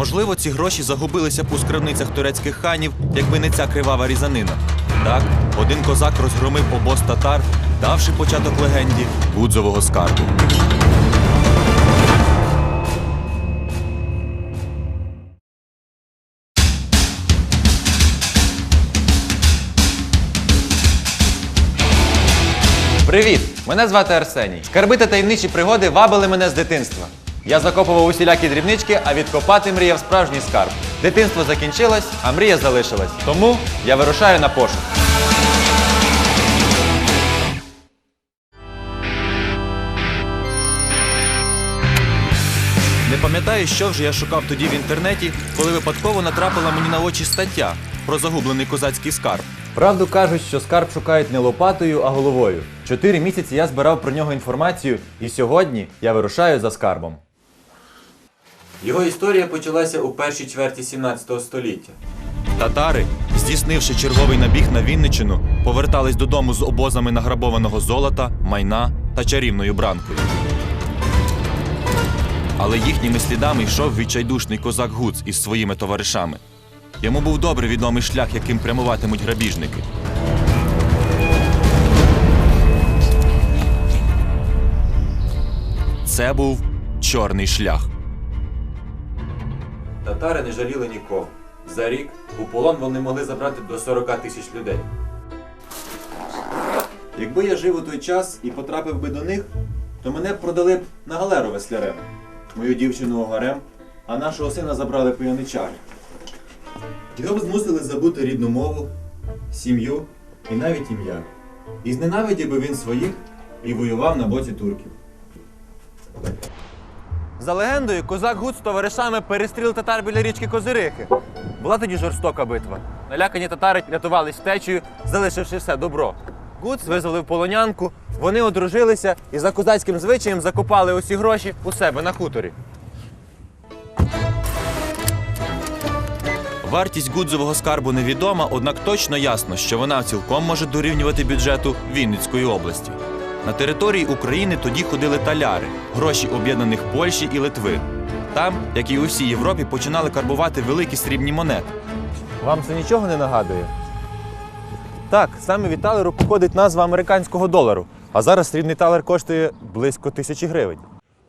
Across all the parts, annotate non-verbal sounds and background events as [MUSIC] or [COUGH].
Можливо, ці гроші загубилися б у скарбницях турецьких ханів, якби не ця кривава різанина. Так, один козак розгромив обоз татар, давши початок легенді Гудзового скарбу. Привіт! Мене звати Арсеній. Скарби та таємничі пригоди вабили мене з дитинства. Я закопував усілякі дрібнички, а відкопати мріяв справжній скарб. Дитинство закінчилось, а мрія залишилась. Тому я вирушаю на пошук. Не пам'ятаю, що вже я шукав тоді в інтернеті, коли випадково натрапила мені на очі стаття про загублений козацький скарб. Правду кажуть, що скарб шукають не лопатою, а головою. Чотири місяці я збирав про нього інформацію, і сьогодні я вирушаю за скарбом. Його історія почалася у першій чверті 17 століття. Татари, здійснивши черговий набіг на Вінничину, повертались додому з обозами награбованого золота, майна та чарівною бранкою. Але їхніми слідами йшов відчайдушний козак Гуц із своїми товаришами. Йому був добре відомий шлях, яким прямуватимуть грабіжники. Це був чорний шлях. Татари не жаліли нікого. За рік у полон вони могли забрати до 40 тисяч людей. Якби я жив у той час і потрапив би до них, то мене б продали б на галеру веслярем, мою дівчину гарем, а нашого сина забрали п'яничари. Його б змусили забути рідну мову, сім'ю і навіть ім'я. І зненавидів би він своїх і воював на боці турків. За легендою, козак Гуц з товаришами перестріл татар біля річки Козирихи. Була тоді жорстока битва. Налякані татари рятувались втечею, залишивши все добро. Гуц визволив полонянку, вони одружилися і за козацьким звичаєм закопали усі гроші у себе на хуторі. Вартість Гудзового скарбу невідома, однак точно ясно, що вона цілком може дорівнювати бюджету Вінницької області. На території України тоді ходили таляри, гроші об'єднаних Польщі і Литви. Там, як і у всій Європі, починали карбувати великі срібні монети. Вам це нічого не нагадує? Так, саме від талеру походить назва американського долару, а зараз срібний талер коштує близько тисячі гривень.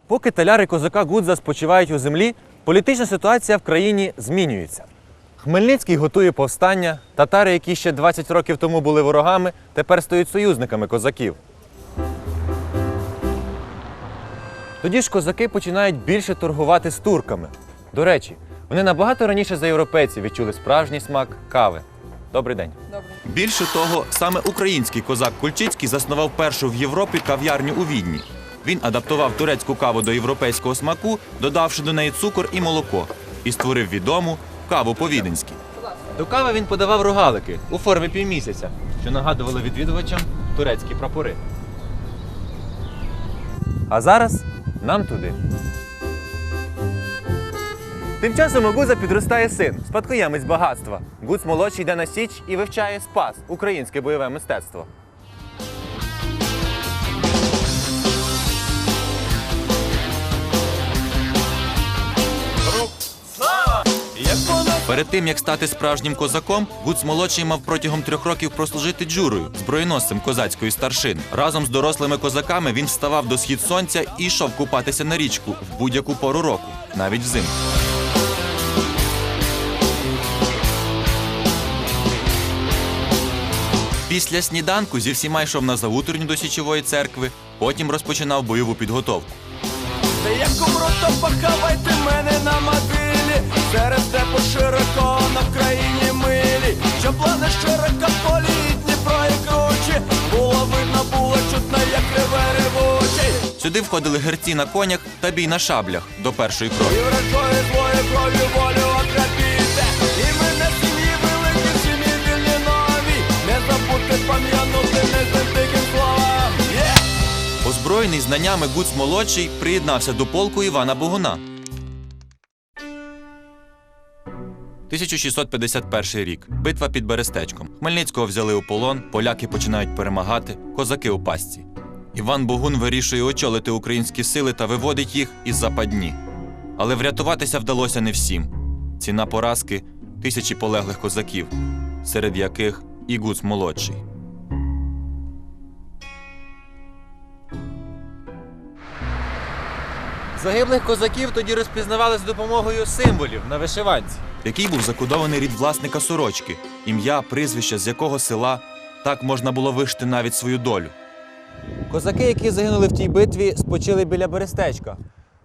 Поки таляри козака Гудза спочивають у землі, політична ситуація в країні змінюється. Хмельницький готує повстання, татари, які ще 20 років тому були ворогами, тепер стають союзниками козаків. Тоді ж козаки починають більше торгувати з турками. До речі, вони набагато раніше за європейців відчули справжній смак кави. Добрий день. Більше того, саме український козак Кульчицький заснував першу в Європі кав'ярню у Відні. Він адаптував турецьку каву до європейського смаку, додавши до неї цукор і молоко, і створив відому каву по-віденськи. До кави він подавав рогалики у формі півмісяця, що нагадували відвідувачам турецькі прапори. А зараз нам туди. Тим часом у Гуза підростає син, спадкоємець багатства. Гуц молодший йде на січ і вивчає спас українське бойове мистецтво. Перед тим як стати справжнім козаком, Гуц молодший мав протягом трьох років прослужити джурою, зброєносцем козацької старшини. Разом з дорослими козаками він вставав до схід сонця і йшов купатися на річку в будь-яку пору року, навіть взимку. Після сніданку зі всіма йшов на загуторню до січової церкви, потім розпочинав бойову підготовку. Та як умру, то поховайте мене на могилі Серед степу широко на Вкраїні милі Що плани широкополі, Дніпро і кручі Було видно, було чутно, як реве ревучий Сюди входили герці на конях та бій на шаблях до першої крові. І волю мене сім'ї великі, сім'ї вільні нові Не забудьте пам'янути, не тим словам Є! Озброєний знаннями Гуц молодший приєднався до полку Івана Богуна. 1651 рік. Битва під Берестечком. Хмельницького взяли у полон, поляки починають перемагати, козаки у пастці. Іван Богун вирішує очолити українські сили та виводить їх із западні. Але врятуватися вдалося не всім. Ціна поразки тисячі полеглих козаків, серед яких і Гуц молодший. Загиблих козаків тоді розпізнавали з допомогою символів на вишиванці. який був закодований рід власника сорочки, ім'я, прізвище, з якого села так можна було вишити навіть свою долю. Козаки, які загинули в тій битві, спочили біля Берестечка.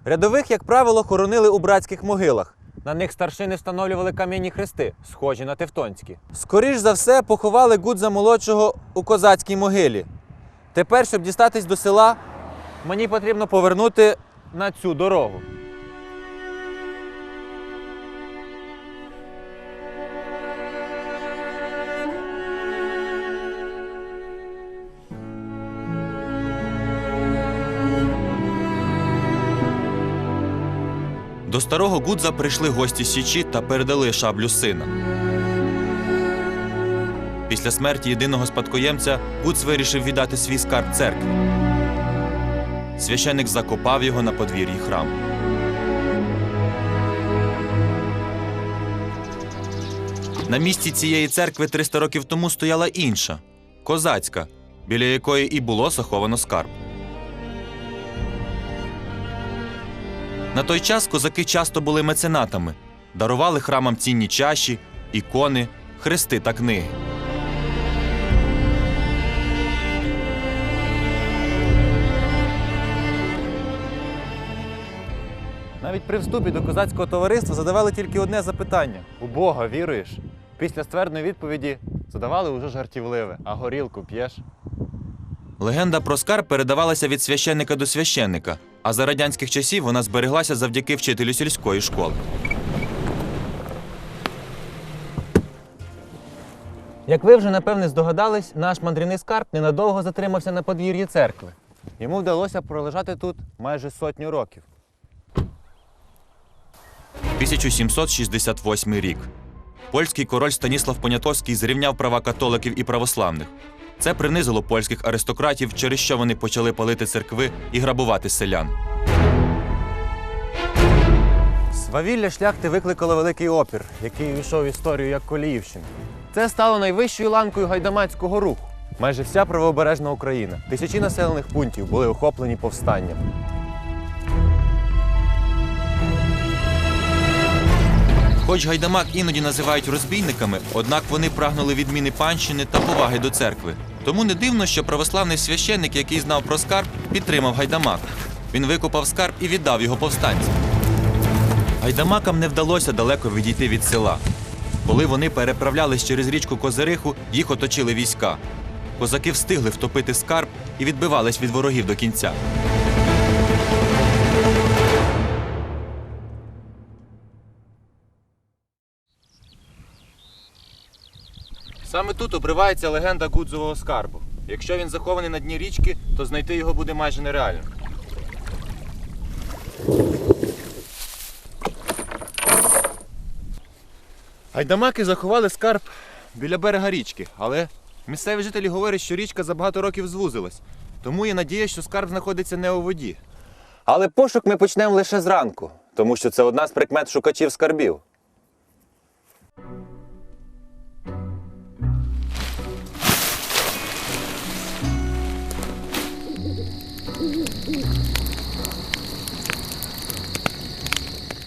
Рядових, як правило, хоронили у братських могилах. На них старшини встановлювали кам'яні хрести, схожі на тевтонські. Скоріш за все, поховали Гудза молодшого у козацькій могилі. Тепер, щоб дістатись до села, мені потрібно повернути на цю дорогу. До старого Гудза прийшли гості Січі та передали шаблю сина. Після смерті єдиного спадкоємця Гудз вирішив віддати свій скарб церкві. Священик закопав його на подвір'ї храму. На місці цієї церкви 300 років тому стояла інша козацька, біля якої і було заховано скарб. На той час козаки часто були меценатами, дарували храмам цінні чаші, ікони, хрести та книги. Навіть при вступі до козацького товариства задавали тільки одне запитання: у Бога віруєш? Після ствердної відповіді задавали уже жартівливе, а горілку п'єш. Легенда про скарб передавалася від священника до священника, а за радянських часів вона збереглася завдяки вчителю сільської школи. Як ви вже напевне здогадались, наш мандрівний скарб ненадовго затримався на подвір'ї церкви. Йому вдалося пролежати тут майже сотню років. 1768 рік. Польський король Станіслав Понятовський зрівняв права католиків і православних. Це принизило польських аристократів, через що вони почали палити церкви і грабувати селян. Свавілля шляхти викликало великий опір, який увійшов в історію як Коліївщина. Це стало найвищою ланкою гайдамацького руху. Майже вся правобережна Україна, тисячі населених пунктів були охоплені повстанням. Хоч гайдамак іноді називають розбійниками, однак вони прагнули відміни панщини та поваги до церкви. Тому не дивно, що православний священник, який знав про скарб, підтримав гайдамак. Він викопав скарб і віддав його повстанцям. Гайдамакам не вдалося далеко відійти від села. Коли вони переправлялись через річку Козириху, їх оточили війська. Козаки встигли втопити скарб і відбивались від ворогів до кінця. Саме тут обривається легенда Гудзового скарбу. Якщо він захований на дні річки, то знайти його буде майже нереально. Гайдамаки заховали скарб біля берега річки, але місцеві жителі говорять, що річка за багато років звузилась. Тому є надія, що скарб знаходиться не у воді. Але пошук ми почнемо лише зранку, тому що це одна з прикмет шукачів скарбів.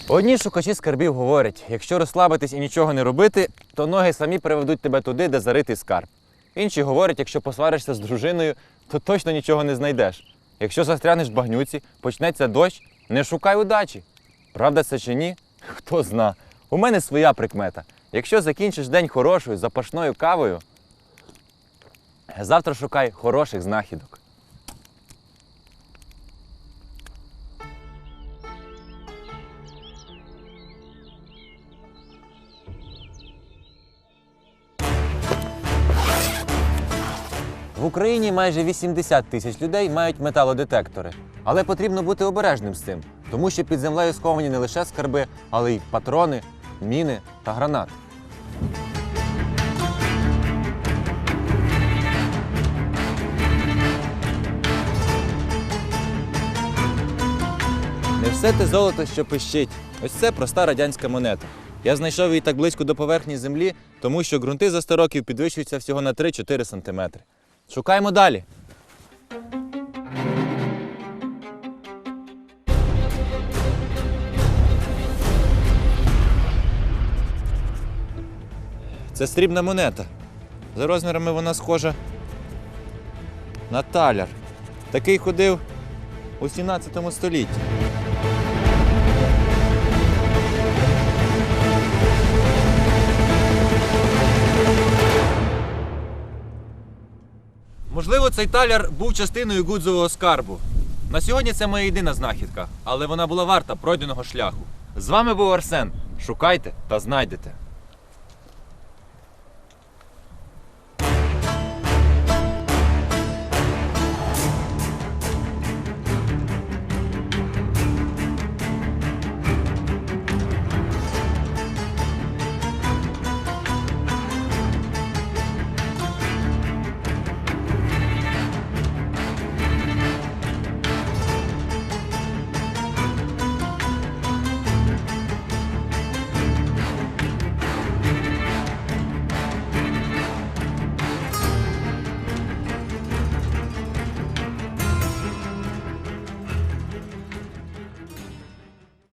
Одні шукачі скарбів говорять, якщо розслабитись і нічого не робити, то ноги самі приведуть тебе туди, де заритий скарб. Інші говорять, якщо посваришся з дружиною, то точно нічого не знайдеш. Якщо застрянеш в багнюці, почнеться дощ, не шукай удачі. Правда це чи ні? [LAUGHS] Хто зна. У мене своя прикмета. Якщо закінчиш день хорошою запашною кавою, завтра шукай хороших знахідок. В Україні майже 80 тисяч людей мають металодетектори. Але потрібно бути обережним з цим, тому що під землею сховані не лише скарби, але й патрони, міни та гранати. Не все те золото, що пищить. Ось це проста радянська монета. Я знайшов її так близько до поверхні землі, тому що ґрунти за 100 років підвищуються всього на 3-4 см. Шукаємо далі. Це срібна монета. За розмірами вона схожа на таляр. Такий ходив у 17 столітті. Можливо, цей таляр був частиною гудзового скарбу. На сьогодні це моя єдина знахідка, але вона була варта пройденого шляху. З вами був Арсен. Шукайте та знайдете.